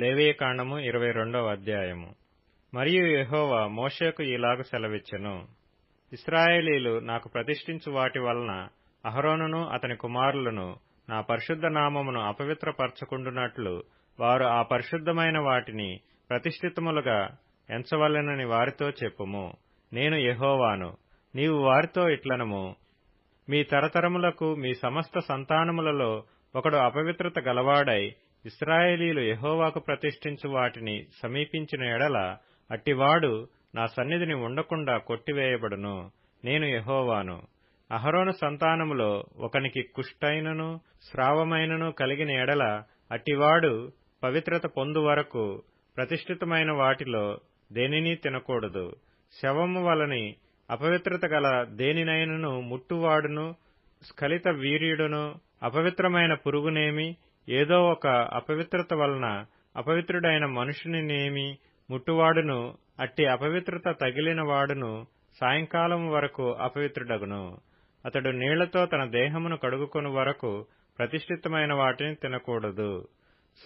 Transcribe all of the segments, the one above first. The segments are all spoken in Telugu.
లేవీయకాండము ఇరవై రెండవ అధ్యాయము. మరియు యహోవా మోషేకు ఇలాగ సెలవిచ్చెను. ఇస్రాయేలీలు నాకు ప్రతిష్ఠించు వాటి వలన అహరోనును అతని కుమారులను నా పరిశుద్ధ నామమును అపవిత్రపరచకుండునట్లు వారు ఆ పరిశుద్ధమైన వాటిని ప్రతిష్ఠితములుగా ఎంచవలెనని వారితో చెప్పుము. నేను యహోవాను. నీవు వారితో ఇట్లనము. మీ తరతరములకు మీ సమస్త సంతానములలో ఒకడు అపవిత్రత గలవాడై ఇస్రాయేలీలు యహోవాకు ప్రతిష్ఠించు వాటిని సమీపించిన ఎడల అట్టివాడు నా సన్నిధిని ఉండకుండా కొట్టివేయబడును. నేను యహోవాను. అహరోను సంతానములో ఒకనికి కుష్టైనను స్రావమైనను కలిగిన ఎడల అట్టివాడు పవిత్రత పొందు వరకు ప్రతిష్ఠితమైన వాటిలో దేనినీ తినకూడదు. శవము వలని అపవిత్రత గల దేనినైనను ముట్టువాడును స్ఖలిత వీర్యుడును అపవిత్రమైన పురుగునేమి ఏదో ఒక అపవిత్రత వలన అపవిత్రుడైన మనుషునినేమి ముట్టువాడును అట్టి అపవిత్రత తగిలిన వాడును సాయంకాలం వరకు అపవిత్రుడగును. అతడు నీళ్ళతో తన దేహమును కడుగుకొని వరకు ప్రతిష్ఠితమైన వాటిని తినకూడదు.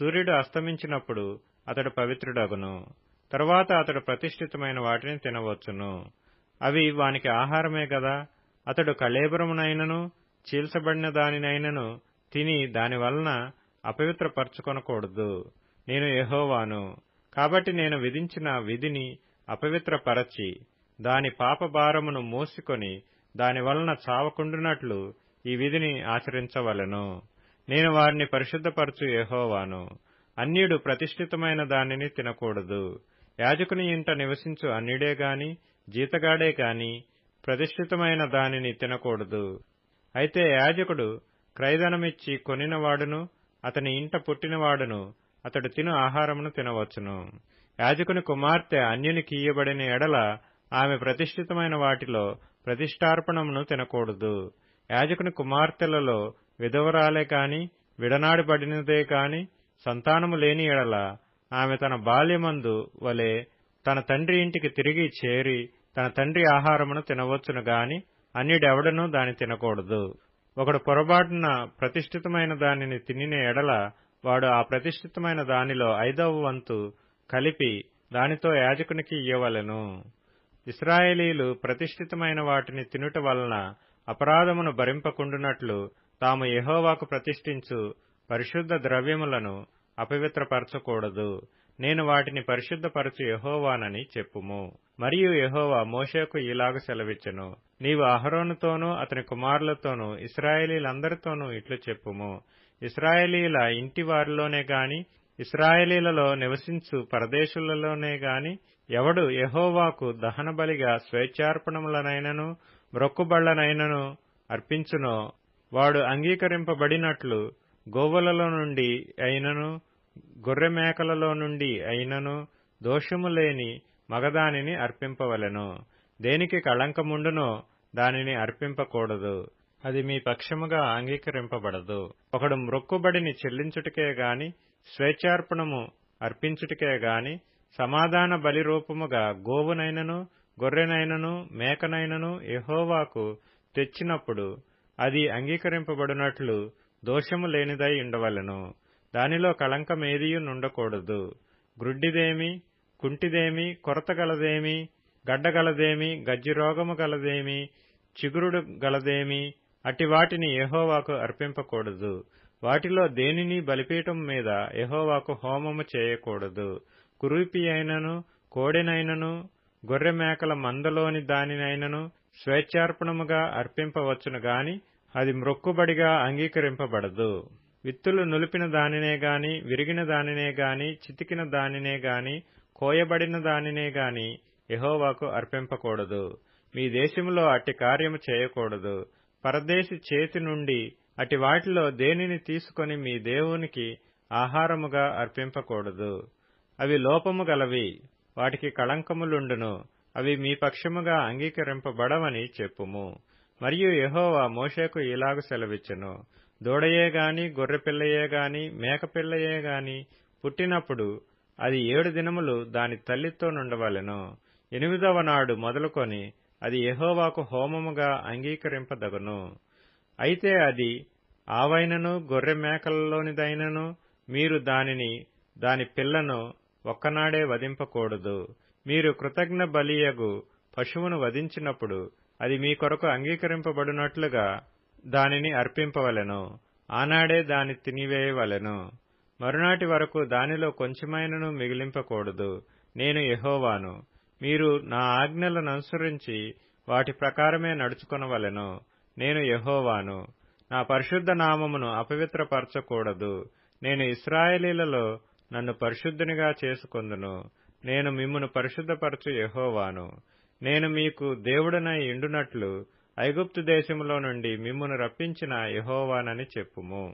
సూర్యుడు అస్తమించినప్పుడు అతడు పవిత్రుడగును. తరువాత అతడు ప్రతిష్ఠితమైన వాటిని తినవచ్చును. అవి వానికి ఆహారమే గదా. అతడు కళేబరమునైనను చీల్చబడిన దానినైనను తిని దానివలన అపవిత్రపరచుకొనకూడదు. నేను యెహోవాను. కాబట్టి నేను విధించిన విధిని అపవిత్రపరచి దాని పాపభారమును మోసుకొని దానివలన చావకుండునట్లు ఈ విధిని ఆచరించవలెను. నేను వారిని పరిశుద్ధపరచు యెహోవాను. అన్యుడు ప్రతిష్ఠితమైన దానిని తినకూడదు. యాజకుని ఇంట నివసించు అన్యుడే గాని జీతగాడే గాని ప్రతిష్ఠితమైన దానిని తినకూడదు. అయితే యాజకుడు క్రైదనమిచ్చి కొనినవాడును అతని ఇంట పుట్టినవాడును. అతడు తిను ఆహారమును తినవచ్చును. యాజకుని కుమార్తె అన్యునికి ఇయ్యబడిన ఎడల ఆమె ప్రతిష్ఠితమైన వాటిలో ప్రతిష్టార్పణమును తినకూడదు. యాజకుని కుమార్తెలలో విధవరాలే కాని విడనాడబడినదే కాని సంతానము లేని ఎడల ఆమె తన బాల్యమందు వలె తన తండ్రి ఇంటికి తిరిగి చేరి తన తండ్రి ఆహారమును తినవచ్చును గాని అన్యుడెవడనూ దాని తినకూడదు. ఒకడు పొరబాటున ప్రతిష్ఠితమైన దానిని తినిన ఎడల వాడు ఆ ప్రతిష్ఠితమైన దానిలో ఐదవ వంతు కలిపి దానితో యాజకునికి ఇయ్యవలెను. ఇస్రాయేలీలు ప్రతిష్ఠితమైన వాటిని తినుట వలన అపరాధమును భరింపకుండునట్లు తాము యహోవాకు ప్రతిష్ఠించు పరిశుద్ధ ద్రవ్యములను అపవిత్రపరచకూడదు. నేను వాటిని పరిశుద్ధపరచు యహోవానని చెప్పుము. మరియు యహోవా మోషేకు ఇలాగ సెలవిచ్చెను. నీవు అహరోనుతోనూ అతని కుమారులతోనూ ఇస్రాయేలీలందరితోనూ ఇట్లు చెప్పుము. ఇస్రాయేలీల ఇంటి వారిలోనే గాని ఇస్రాయేలీలలో నివసించు పరదేశులలోనే గాని ఎవడు యహోవాకు దహనబలిగా స్వేచ్ఛార్పణములనైనను మ్రొక్కుబళ్ళనైనను అర్పించునో వాడు అంగీకరింపబడినట్లు గోవులలో నుండి అయినను గొర్రె మేకలలో నుండి అయినను దోషము లేని మగదానిని అర్పింపవలెను. దేనికి కళంకముండునో దానిని అర్పింపకూడదు. అది మీ పక్షముగా అంగీకరింపబడదు. ఒకడు మ్రొక్కుబడిని చెల్లించుటకే గాని స్వేచ్ఛార్పణము అర్పించుటకే గాని సమాధాన బలి రూపముగా గోవునైనను గొర్రెనైనను మేకనైనను ఎహోవాకు తెచ్చినప్పుడు అది అంగీకరింపబడినట్లు దోషము లేనిదై ఉండవలెను. దానిలో కళంకమేదియు నుండకూడదు. గ్రుడ్డిదేమి కుంటిదేమి కొరతగలదేమి గడ్డగలదేమి గజ్జిరోగము గలదేమి చిగురుడు గలదేమి అట్టి వాటిని యహోవాకు అర్పింపకూడదు. వాటిలో దేనిని బలిపీఠం మీద యహోవాకు హోమము చేయకూడదు. కురూపి అయినను కోడెనైనను గొర్రె మేకల మందలోని దానినైనను స్వేచ్ఛార్పణముగా అర్పింపవచ్చును గాని అది మ్రొక్కుబడిగా అంగీకరింపబడదు. విత్తులు నులిపిన దానినే గాని విరిగిన దానినే గాని చితికిన దానినే గాని కోయబడిన దానినే గాని యహోవాకు అర్పింపకూడదు. మీ దేశములో అట్టి కార్యము చేయకూడదు. పరదేశి చేతి నుండి అటి వాటిలో దేనిని తీసుకొని మీ దేవునికి ఆహారముగా అర్పింపకూడదు. అవి లోపము గలవి వాటికి కళంకములుండును. అవి మీ పక్షముగా అంగీకరింపబడవని చెప్పుము. మరియు యహోవా మోషేకు ఇలాగు సెలవిచ్చెను. దూడయే గాని గొర్రెపిల్లయే గాని మేకపిల్లయే గాని పుట్టినప్పుడు అది ఏడు దినములు దాని తల్లితో నుండవలెను. ఎనిమిదవ నాడు మొదలుకొని అది యహోవాకు హోమముగా అంగీకరింపదగును. అయితే అది ఆవైనను గొర్రె మేకలలోనిదైనను మీరు దానిని దాని పిల్లను ఒక్కనాడే వధింపకూడదు. మీరు కృతజ్ఞ బలియగు పశువును వధించినప్పుడు అది మీ కొరకు అంగీకరింపబడినట్లుగా దానిని అర్పింపవలెను. ఆనాడే దాని తినివేయవలెను. మరునాటి వరకు దానిలో కొంచెమైనను మిగిలింపకూడదు. నేను యహోవాను. మీరు నా ఆజ్ఞలను అనుసరించి వాటి ప్రకారమే నడుచుకొనవలెను. నేను యహోవాను. నా పరిశుద్ధ నామమును అపవిత్రపరచకూడదు. నేను ఇస్రాయేలీలలో నన్ను పరిశుద్ధునిగా చేసుకొందును. నేను మిమ్మును పరిశుద్ధపరచు యహోవాను. నేను మీకు దేవుడనై ఇండునట్లు ఐగుప్తు దేశములో నుండి మిమ్మును రప్పించిన యహోవానని చెప్పుము.